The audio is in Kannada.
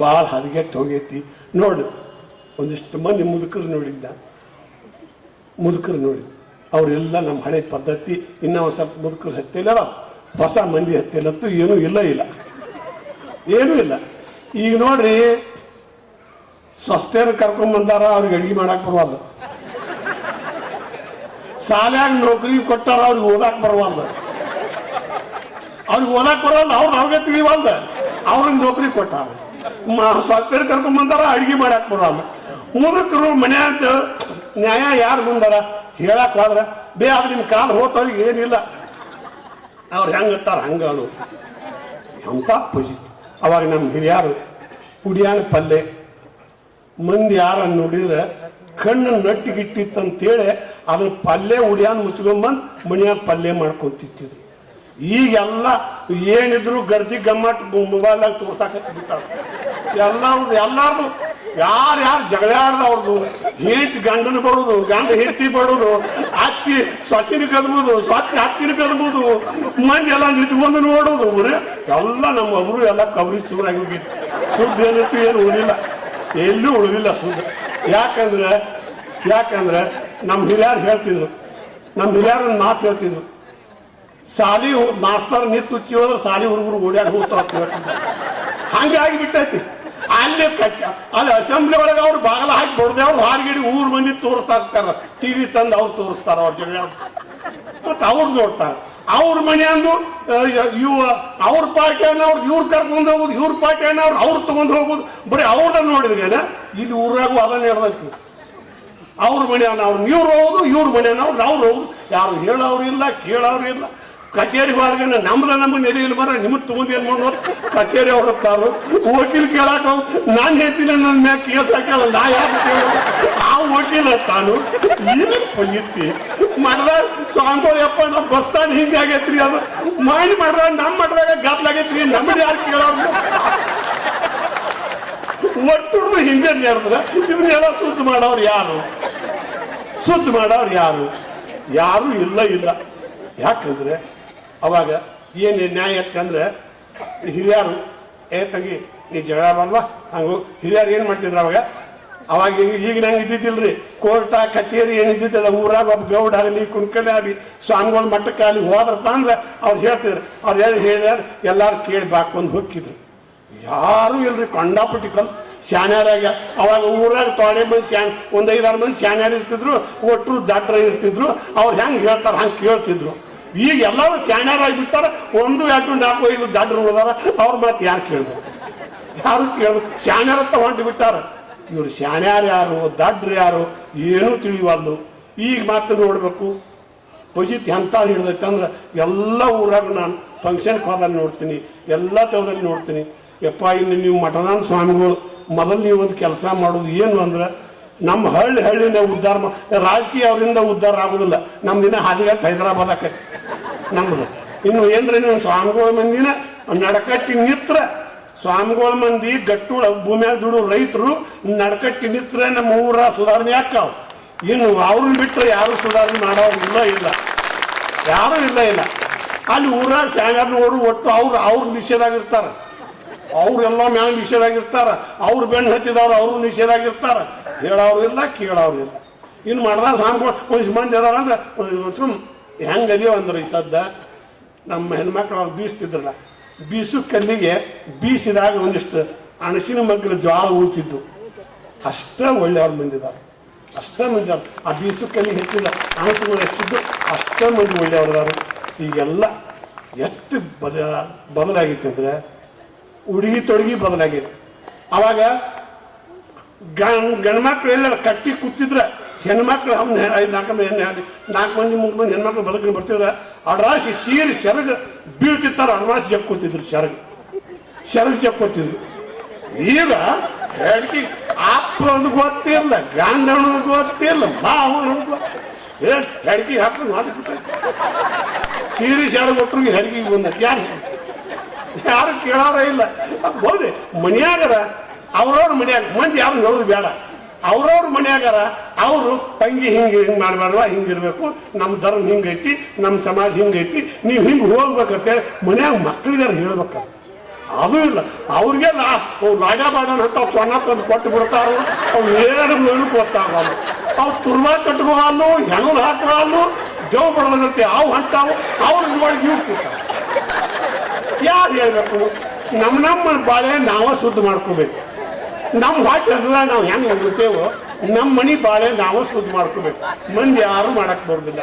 ಭಾಳ ಹದಗೆಟ್ಟು ಹೋಗೈತಿ. ನೋಡು, ಒಂದಿಷ್ಟು ಮಂದಿ ಮುದುಕರು ನೋಡಿದ್ದ. ಮುದುಕರು ನೋಡಿದ ಅವರೆಲ್ಲ ನಮ್ಮ ಹಳೆ ಪದ್ಧತಿ, ಇನ್ನೂ ಸ್ವಲ್ಪ ಮುದುಕರು ಹತ್ತಿಲ್ಲ ಹೊಸ ಮಂದಿ ಹತ್ತಿಲ್ಲತ್ತು ಏನೂ ಇಲ್ಲ ಇಲ್ಲ. ಏನೂ ಇಲ್ಲ. ಈಗ ನೋಡ್ರಿ ಸ್ವಸ್ಥರು ಕರ್ಕೊಂಬಂದಾರ ಅವ್ರಿಗೆ ಅಡಿಗೆ ಮಾಡಕ್ ಬರಬಾರ್ದು. ಸಾಲ್ಯಾಗ ನೌಕರಿ ಕೊಟ್ಟಾರ, ಅವ್ರಿಗೆ ಓದಾಕ್ ಬರಬಾರ್ದು. ಅವ್ರಿಗೆ ಓದಾಕ್ ಬರಲ್ಲ ಅವ್ರು ಅವ್ರಿಗೆ ತಿಳಿವಲ್ದ. ಅವ್ರಿಗೆ ನೌಕರಿ ಕೊಟ್ಟಾರ ಕರ್ಕೊಂಡ್ ಬಂದಾರ, ಅಡಿಗೆ ಮಾಡಕ್ ಬರಲ್ಲ. ಮುದುಕರು ಮನ್ಯಾಗ ನ್ಯಾಯ ಯಾರು ಬಂದಾರ ಹೇಳಕ್ ಹೋದ್ರ, ಬೇ, ಆದ್ರೆ ನಿಮ್ ಕಾಲ್ ಹೋತವ್ರಿಗೆ ಏನಿಲ್ಲ. ಅವ್ರು ಹೆಂಗತ್ತಾರ ಹಂಗ ಅನ್ನೋದು ಅಂತ ಪೂಜಿ. ಅವಾಗ ನಮ್ಮ ಹಿರಿಯಾರು ಕುಡಿಯಾನ ಪಲ್ಲೆ, ಮಂದಿ ಯಾರನ್ನು ನೋಡಿದ್ರೆ ಕಣ್ಣು ನಟ್ಟಿಗಿಟ್ಟಿತ್ತಂತೇಳಿ ಅದ್ರ ಪಲ್ಯ ಉಡಿಯಾನ ಮುಚ್ಕೊಂಬಂದು ಮಣಿಯಾಗ ಪಲ್ಯ ಮಾಡ್ಕೊಂತಿತ್ತಿದ್ರು ಈಗೆಲ್ಲ ಏನಿದ್ರು ಗರ್ದಿ ಗಮ್ಮಟ್ ಮೊಬೈಲ್ದಾಗ ತೋರ್ಸಾಕತ್ತಿ ಬಿಟ್ಟಾರ ಎಲ್ಲಾರ್ದು ಎಲ್ಲಾರ್ದು, ಯಾರು ಯಾರು ಜಗಳ ಆಡ್ದ ಅವ್ರದ್ದು ಹೆಂಡತಿ ಗಂಡನ ಬರೋದು, ಗಂಡ ಹೆಂಡತಿ ಬರೋದು ಅತ್ತಿ ಸೊಸಿನ ಕದ್ಬೋದು ಸ್ವತ್ತಿ ಹತ್ತಿನ ಕದ್ಬೋದು ಮಂದಿ ಎಲ್ಲ ನಿಂತ್ಕೊಂಡು ನೋಡೋದು ಎಲ್ಲ ನಮ್ಮ ಅವರು ಎಲ್ಲ ಕವರಿ ಚೂರಾಗಿ ಹೋಗಿತ್ತು ಸುದ್ದಿ ಏನಿತ್ತು ಏನು ಉಳಿಲ್ಲ ಎಲ್ಲೂ ಉಳಿದಿಲ್ಲ ಸುದ್ದಿ. ಯಾಕಂದ್ರೆ ಯಾಕಂದ್ರೆ ನಮ್ಮ ಹಿರಿಯರು ಹೇಳ್ತಿದ್ರು. ನಮ್ಮ ಹಿರಿಯರ ಮಾತು ಹೇಳ್ತಿದ್ರು. ಸಾಲಿ ಮಾಸ್ತರ್ ನಿಂತು ಉಚ್ಚಿ ಹೋದ್ರೆ ಸಾಲಿ ಹುಡುಗರು ಓಡ್ಯಾಡಿ ಹೋಗ್ತಾರ ಹಂಗೆ ಹೇಳ್ತಿದ್ರು. ಹಂಗಾಗಿ ಬಿಟ್ಟೈತಿ. ಅಲ್ಲಿ ಕಚ್ಚ ಅಲ್ಲಿ ಅಸೆಂಬ್ಲಿ ಒಳಗೆ ಅವ್ರು ಬಾಗಲ ಹಾಕಿ ಬಡ್ದೆ ಅವ್ರು ಹಾರ್ಗಿಡಿ ಊರ್ ಮಂದಿ ತೋರಿಸ್ತಾ ಇರ್ತಾರ. ಟಿವಿ ತಂದು ಅವ್ರು ತೋರಿಸ್ತಾರ ಅವ್ರ ಜಗಳ ಮತ್ತೆ ಅವ್ರು ನೋಡ್ತಾರೆ. ಅವ್ರ ಮನೆ ಅಂದು ಇವ ಅವ್ರ ಪಾರ್ಟಿಯನ್ನ ಅವ್ರು ಇವ್ರು ಕರ್ಕೊಂಡು ಹೋಗುದು, ಇವ್ರ ಪಾರ್ಟಿಯನ್ನ ಅವ್ರು ಅವ್ರು ತಗೊಂಡು ಹೋಗುದು. ಬರೀ ಅವ್ರನ್ನ ನೋಡಿದ್ರೇನ ಇಲ್ಲಿ ಊರಾಗೂ ಅದನ್ನ ನಡೆದೈತಿ ಅವ್ರ ಮನೆಯನ್ನ ಅವ್ರು ಇವ್ರು ಹೋಗುದು, ಇವ್ರ ಮನೆಯನ್ನ ಅವ್ರು ಹೋಗುದು. ಯಾರು ಹೇಳೋರು ಇಲ್ಲ, ಕೇಳೋರು ಇಲ್ಲ. ಕಚೇರಿಗೆ ಹೋದಾಗ ನಮ್ದ ನಮಗೆ ನೆಲೆಯಲ್ಲಿ ಬರೋ ನಿಮಗೆ ತಗೊಂಡು ಏನು ಮಾಡೋರು? ಕಚೇರಿ ಅವ್ರ ತಾರು ವಕೀಲ್ ಕೇಳಾಕ ನಾನು ಹೇಳ್ತೀನಿ ನನ್ನ ಮ್ಯಾಗ ಕೇಸ್ ಹಾಕಲ್ಲ ನಾ ಯಾರು ಕೇಳೋದು ಆ ವಕೀಲ ತಾನು, ಏನು ಪೊಯ್ಯಿತ್ತಿ? ಮಾಡ್ದಾಗ ಸ್ವಾಮಿಗಳು ನಮ್ಮ ಬಸ್ ಸ್ಟ್ಯಾಂಡ್ ಹಿಂಗಾಗೈತ್ರಿ ಅದು. ಮಾಡಿ ಮಾಡ್ದಾಗ ನಮ್ಮ ಮಾಡ್ದಾಗ ಗದ್ಲಾಗೈತ್ರಿ ನಮ್ಮನ್ನ ಯಾರು ಕೇಳೋರು? ಒಟ್ಟು ಹಿಂದೆ ನಡೆದ್ರೆ ಇದನ್ನೆಲ್ಲ ಸುದ್ದಿ ಮಾಡೋರು ಯಾರು? ಸುದ್ದಿ ಮಾಡೋರು ಯಾರು? ಯಾರು ಇಲ್ಲ ಇಲ್ಲ. ಯಾಕಂದ್ರೆ ಅವಾಗ ಏನು ನ್ಯಾಯ ಅಂದ್ರೆ, ಹಿರಿಯರು, ಏ ತಂಗಿ, ನೀ ಜಗಳ ಬರಲ್ಲ ಹಂಗು. ಹಿರಿಯರು ಏನು ಮಾಡ್ತಿದ್ರು ಅವಾಗ? ಅವಾಗ ಈಗ ನಂಗೆ ಇದ್ದಿದ್ದಿಲ್ರಿ. ಕೋರ್ಟ, ಕಚೇರಿ ಏನಿದ್ದಿದ್ದಲ್ಲ ಊರಾಗ ಒಬ್ಬ ಗೌಡ ಆಗಲಿ, ಕುಣ್ಕಲೆ ಆಗಲಿ, ಸ್ವಾಮಿಗಳ ಮಟ್ಟಕ್ಕಾಗಲಿ ಹೋದ್ರಪ್ಪ ಅಂದ್ರೆ ಅವ್ರು ಹೇಳ್ತಿದ್ರು. ಅವ್ರು ಹೇಳಿ ಹೇಳ್ಯಾರ ಎಲ್ಲರೂ ಕೇಳಿ ಬಾಕೊಂಡು ಹೋಗಿದ್ರು ಯಾರು ಇಲ್ರಿ ಕಂಡಾಪಟ್ಟಿ ಕಲ್ ಶಾನ್ಯಾರಾಗ ಅವಾಗ ಊರಾಗ ತೊಳೆ ಮಂದಿ ಶಾನ್ ಒಂದೈದಾರು ಮಂದಿ ಶಾನ್ಯಾರು ಇರ್ತಿದ್ರು ಒಟ್ಟು ದಟ್ರ ಇರ್ತಿದ್ರು. ಅವ್ರು ಹೆಂಗೆ ಹೇಳ್ತಾರೆ ಹಂಗೆ ಕೇಳ್ತಿದ್ರು. ಈಗ ಎಲ್ಲರೂ ಬಿಟ್ಟಾರ ಒಂದು ಎರಡು ನಾಲ್ಕು ಐದು ದಾಡ್ರು ಉಳಿದಾರ. ಅವ್ರ ಮಾತು ಯಾರು ಕೇಳ್ಬೇಕು? ಯಾರು ಕೇಳ್ಬೇಕು? ಶಾಣ್ಯಾರತ್ತ ತಗೊಂಡು ಬಿಟ್ಟಾರ. ಇವರು ಶಾಣ್ಯಾರು ಯಾರು, ದಡ್ರು ಯಾರು, ಏನೂ ತಿಳಿವಲ್ದು. ಈಗ ಮಾತು ನೋಡಬೇಕು. ಎಂತ ಹಿಡ್ದೈತೆ ಅಂದ್ರೆ, ಎಲ್ಲ ಊರಾಗ ನಾನು ಫಂಕ್ಷನ್ಗೆ ಹೋದಾಗ ನೋಡ್ತೀನಿ. ಎಲ್ಲ ತವದಲ್ಲಿ ನೋಡ್ತೀನಿ. ಯಪ್ಪ, ಇನ್ನು ನೀವು ಮಠದಾನ ಸ್ವಾಮಿಗಳು, ಮೊದಲು ನೀವು ಒಂದು ಕೆಲಸ ಮಾಡೋದು ಏನು ಅಂದ್ರೆ ನಮ್ಮ ಹಳ್ಳಿ ಹಳ್ಳಿಯಿಂದ ಉದ್ಧಾರ ರಾಜಕೀಯ ಅವರಿಂದ ಉದ್ಧಾರ ಆಗೋದಿಲ್ಲ. ನಮ್ಮ ದಿನ ಹಾದಿಗಟ್ಟು ಹೈದರಾಬಾದ್ ಆಕತಿ. ನಮ್ಮದು ಇನ್ನು ಏನ್ರಿ ನೀವು ಸ್ವಾಮಿಗಳ ಮಂದಿನ ನಡಕಟ್ಟಿ ನಿತ್ರ, ಸ್ವಾಮಿಗಳ ಮಂದಿ ಗಟ್ಟುಳ ಭೂಮಿಯಾಗ ದುಡು ರೈತರು ನಡಕಟ್ಟಿ ನಿತ್ರ ನಮ್ಮ ಊರ ಸುಧಾರಣೆ ಆಕ್ಕಾವ ಇನ್ನು ಅವ್ರನ್ನ ಬಿಟ್ಟರೆ ಯಾರು ಸುಧಾರಣೆ ಮಾಡೋರು ಇಲ್ಲ ಇಲ್ಲ. ಯಾರು ಇಲ್ಲ ಇಲ್ಲ. ಅಲ್ಲಿ ಊರ ಸ್ಯಾಂಗಾರ್ನವರು ಒಟ್ಟು ಅವ್ರು ಅವ್ರು ನಿಷೇಧಾಗಿರ್ತಾರ ಅವ್ರೆಲ್ಲ ಮ್ಯಾಲ ನಿಷೇಧಾಗಿರ್ತಾರ ಅವ್ರು ಬೆನ್ನು ಹತ್ತಿದವ್ರು ಅವರು ನಿಷೇಧಾಗಿರ್ತಾರ ಹೇಳೋರು ಇಲ್ಲ ಕೇಳೋರು ಇಲ್ಲ ಇನ್ನು ಮಾಡ್ದ ಸ್ವಾಮಿಗಳು ಒಂದಿಷ್ಟು ಮಂದಿ ಅದಾರ ಅಂದ್ರೆ ಸುಮ್ ಹೆಂಗ್ ಅದಿಯೋ ಅಂದ್ರೆ ಈ ಸದ್ದ. ನಮ್ಮ ಹೆಣ್ಮಕ್ಳು ಅವ್ರು ಬೀಸ್ತಿದ್ರಲ್ಲ, ಬೀಸು ಕಲ್ಲಿಗೆ ಬೀಸಿದಾಗ ಒಂದಿಷ್ಟು ಅಣಸಿನ ಮಗ್ಗಲು ಜ್ವಾಳ ಊತಿದ್ದು ಅಷ್ಟೇ ಒಳ್ಳೆಯವ್ರು ಬಂದಿದ್ದಾರೆ ಅಷ್ಟೇ ಮಂದಿ. ಆ ಬೀಸು ಕಲ್ಲಿಗೆ ಹೆಚ್ಚಿದ ಅಣಸುಗಳು ಹೆಚ್ಚಿದ್ದು, ಅಷ್ಟೇ ಮಂದಿ ಒಳ್ಳೆಯವ್ರದಾರು ಈಗೆಲ್ಲ ಎಷ್ಟು ಬದಲ ಬದಲಾಗಿತ್ತು ಅಂದ್ರೆ, ಉಡುಗಿ ತೊಡಗಿ ಬದಲಾಗಿದೆ ಗಣ್ ಗಂಡ್ಮಕ್ಳು ಎಲ್ಲ ಕಟ್ಟಿ ಕೂತಿದ್ರೆ ಹೆಣ್ಮಕ್ಳು ಅವ್ನ ಐದು ನಾಲ್ಕು ಮಂದಿ ನಾಲ್ಕು ಮಂದಿ, ಮೂರು ಮಂದಿ ಹೆಣ್ಮಕ್ಳು ಬದುಕಿ ಬರ್ತಿದ್ರೆ ಅಡ್ರಾಸಿ ಸೀರಿ ಸೆರಗ ಬೀಳ್ತಿತ್ತಾರ ಅಡ್ರಾಸಿ ಜಕ್ಕೋತಿದ್ರು ಸೆರಗ. ಸೆರಗ ಜಕ್ಕೋತಿದ್ರು ಈಗ ಹೆಡ್ಕಿ ಅಪ್ಪ ಗೊತ್ತಿಲ್ಲ ಗಂಡ ಗೊತ್ತಿಲ್ಲ ಮಾವ ಗೊತ್ತಿಲ್ಲ ಹೆಡ್ಕಿ ಹಾಕೊಂಡು ಮಾಡ್ಬಿಟ್ಟೈತೆ ಸೀರೆ ಸೆರಗ ಕೊಟ್ಟರು ಹೆರಿಗೆ ಬಂದ. ಯಾರು ಯಾರು ಕೇಳೋರ ಇಲ್ಲ. ಬೋದಿ ಮನ್ಯಾಗರ ಅವ್ರವ್ರ ಮನೆಯಾಗ, ಮಂದಿ ಯಾರು ನೋಡೋದು ಬೇಡ. ಅವ್ರವ್ರ ಮನ್ಯಾಗಾರ ಅವರು ತಂಗಿ ಹಿಂಗೆ ಹಿಂಗೆ ಮಾಡಬಾರ್ದ ಹಿಂಗಿರ್ಬೇಕು ನಮ್ಮ ಧರ್ಮ ಹಿಂಗೈತಿ ನಮ್ಮ ಸಮಾಜ ಹಿಂಗೈತಿ, ನೀವು ಹಿಂಗೆ ಹೋಗ್ಬೇಕಂತೇಳಿ ಮನ್ಯಾಗ ಮಕ್ಕಳಿಗಾರ ಹೇಳ್ಬೇಕು. ಅದು ಇಲ್ಲ. ಅವ್ರಿಗೆ ಲಾಗ ಬಾಡನ್ ಅಂತ ಸೊನ್ನ ತಂದು ಕೊಟ್ಟು ಬಿಡ್ತಾರ ಅವು ಏನು ಏನು ಗೊತ್ತಾಗಲ್ಲ ಅವು ತುರ್ಮ ಕಟ್ಕೋಲ್ಲು ಹೆಣು ಹಾಕೋಲ್ಲು ಜೋ ಬಡದಂತೆ ಅವು ಹಂಟಾವು, ಅವ್ರ ನೋಡಿ ನೀವು ಯಾರು ಹೇಳ್ಬೇಕು? ನಮ್ಮ ನಮ್ಮ ಬಾಳೆ ನಾವೇ ಶುದ್ಧ ಮಾಡ್ಕೋಬೇಕು. ನಮ್ಮ ಹೊಟ್ಟೆ ಹೆಸರ ನಾವು ಹೆಂಗೆ ಹೋಗ್ಬಿಡ್ತೇವೋ? ನಮ್ಮ ಮನಿ ಬಾಳೆ ನಾವು ಶುದ್ಧ ಮಾಡ್ಕೋಬೇಕು. ಮಂದಿ ಯಾರು ಮಾಡಕ್ ಬರೋದಿಲ್ಲ.